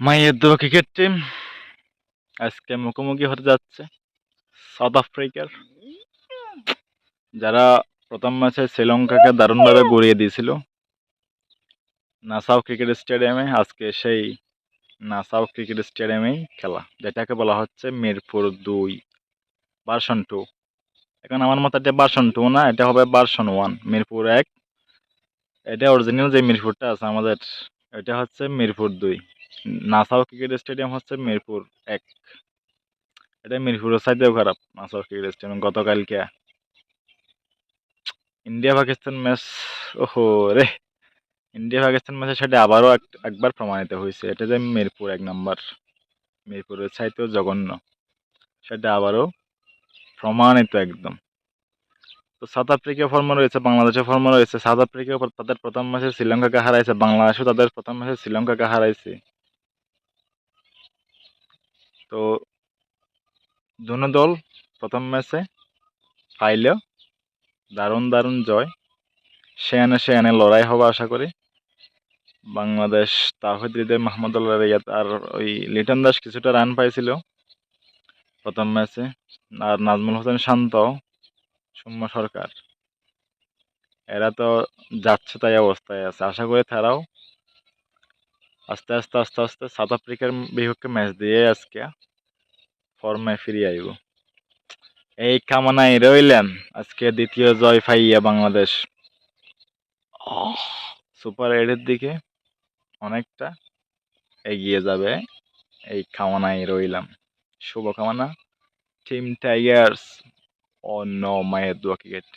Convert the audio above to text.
মায়ের দোয়া cricket team আজকে মুখোমুখি হতে যাচ্ছে সাউথ আফ্রিকার যারা প্রথম ম্যাচে শ্রীলঙ্কাকে দারুণভাবে গড়িয়ে দিয়েছিল। নাসাও ক্রিকেট স্টেডিয়ামে আজকে সেই নাসাও ক্রিকেট স্টেডিয়ামেই খেলা, যেটাকে বলা হচ্ছে মিরপুর দুই ভার্সন টু এখন আমার মতে এটা ভার্সন টু না, এটা হবে ভার্সন ওয়ান মিরপুর এক, এটা অরিজিনাল যে মিরপুরটা আছে আমাদের, এটা হচ্ছে মিরপুর দুই। নাসাও ক্রিকেট স্টেডিয়াম হচ্ছে মিরপুর এক। এটা মিরপুরের সাইডেও খারাপ, নাসাও ক্রিকেট স্টেডিয়াম গতকালকে। ইন্ডিয়া পাকিস্তান ম্যাচ, ওহো রে! ইন্ডিয়া পাকিস্তান ম্যাচে সেটা আবারও এক- একবার প্রমাণিত হয়েছে। এটা যে মিরপুর এক নম্বর। মিরপুরের চাইতেও জঘন্য। সেটা আবারও প্রমাণিত একদম। তো সাউথ আফ্রিকা ফর্মে রয়েছে বাংলাদেশের ফর্মে রয়েছে। সাউথ আফ্রিকা তাদের প্রথম ম্যাচে শ্রীলঙ্কাকে হারাইছে, বাংলাদেশও তাদের প্রথম ম্যাচে শ্রীলঙ্কাকে হারাইছে। তো দুনো দল প্রথম ম্যাচে ফাইলেও দারুণ দারুণ জয়। সেয়ানে সেয়ানে লড়াই হবে আশা করি। বাংলাদেশ তাহিদ মাহমুদুল্লাহ রিয়াদ আর ওই লিটন দাস কিছুটা রান পাইছিল প্রথম ম্যাচে। আর নাজমুল হোসেন শান্ত সৌম্য সরকার। এরা তো যাচ্ছে তাই অবস্থায় আছে। আশা করি তারাও আস্তে আস্তে আস্তে আস্তে সাউথ আফ্রিকার বিপক্ষে ম্যাচ দিয়ে আজকে ফর্মে ফিরে আইব। এই কামনায় রইলেন আজকে দ্বিতীয় জয় পাইয়া বাংলাদেশ। সুপার এইটের দিকে অনেকটা এগিয়ে যাবে, এই কামনায় রইলাম। শুভকামনা টিম টাইগার্স ও নো মায়ের দোয়া ক্রিকেট